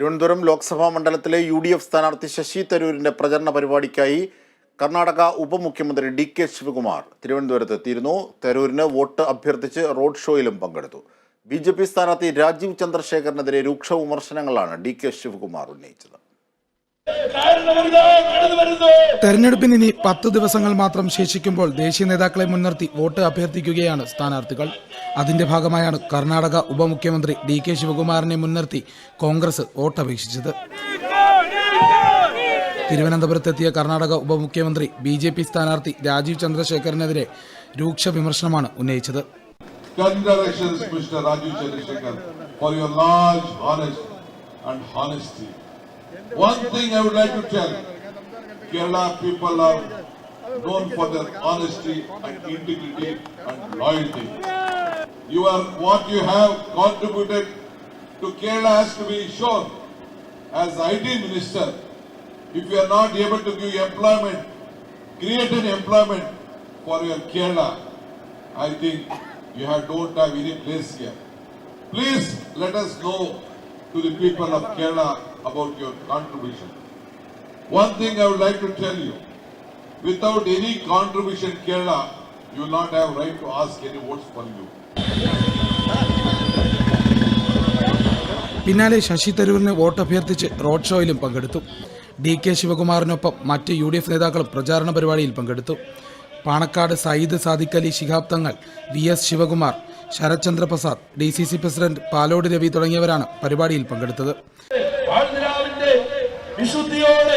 തിരുവനന്തപുരം ലോക്സഭാ മണ്ഡലത്തിലെ U D F സ്ഥാനാർത്ഥി ശശി തരൂരിന്റെ പ്രചരണ പരിപാടിക്കായി കർണാടക ഉപമുഖ്യമന്ത്രി ഡി കെ ശിവകുമാർ തിരുവനന്തപുരത്ത് എത്തിയിരുന്നു. തരൂരിന് വോട്ട് അഭ്യർത്ഥിച്ച് റോഡ് ഷോയിലും പങ്കെടുത്തു. ബി ജെ പി സ്ഥാനാർത്ഥി രാജീവ് ചന്ദ്രശേഖരനെതിരെ രൂക്ഷ വിമർശനങ്ങളാണ് ഡി കെ ശിവകുമാർ ഉന്നയിച്ചത്. തെരഞ്ഞെടുപ്പിന് ഇനി പത്ത് ദിവസങ്ങൾ മാത്രം ശേഷിക്കുമ്പോൾ ദേശീയ നേതാക്കളെ മുൻനിർത്തി വോട്ട് അഭ്യർത്ഥിക്കുകയാണ് സ്ഥാനാർത്ഥികൾ. അതിന്റെ ഭാഗമായാണ് കർണാടക ഉപമുഖ്യമന്ത്രി ഡി കെ ശിവകുമാറിനെ മുൻനിർത്തി കോൺഗ്രസ് വോട്ടപേക്ഷിച്ചത്. തിരുവനന്തപുരത്തെത്തിയ കർണാടക ഉപമുഖ്യമന്ത്രി ബി ജെ പി സ്ഥാനാർത്ഥി രാജീവ് ചന്ദ്രശേഖറിനെതിരെ രൂക്ഷ വിമർശനമാണ് ഉന്നയിച്ചത്. One thing I would like to tell Kerala people are known for their honesty and integrity and loyalty. You are what you have contributed to Kerala has to be shown. As IT minister, if you are not able to give employment, create an employment for your Kerala, I think you have, don't have any place here. Please let us know to the people of Kerala about your contribution. One thing I would like to tell you, without any contribution Kerala, you will not have right to ask any votes for you. പിന്നാലെ ശശി തരൂരിന് vote അഭ്യർത്ഥിച്ച് road ഷോയിലും പങ്കെടുത്തു. D K ശിവകുമാറിനൊപ്പം മറ്റ് U D F നേതാക്കളും പ്രചാരണ പരിപാടിയിൽ പങ്കെടുത്തു. Panakkad Sayyid Sadiq Ali Shihab Thangal V S Sivakumar Sarathchandra Prasad D C C president Palode Ravi തുടങ്ങിയവരാണ് പരിപാടിയിൽ പങ്കെടുത്തത്. വിശുദ്ധിയോടെ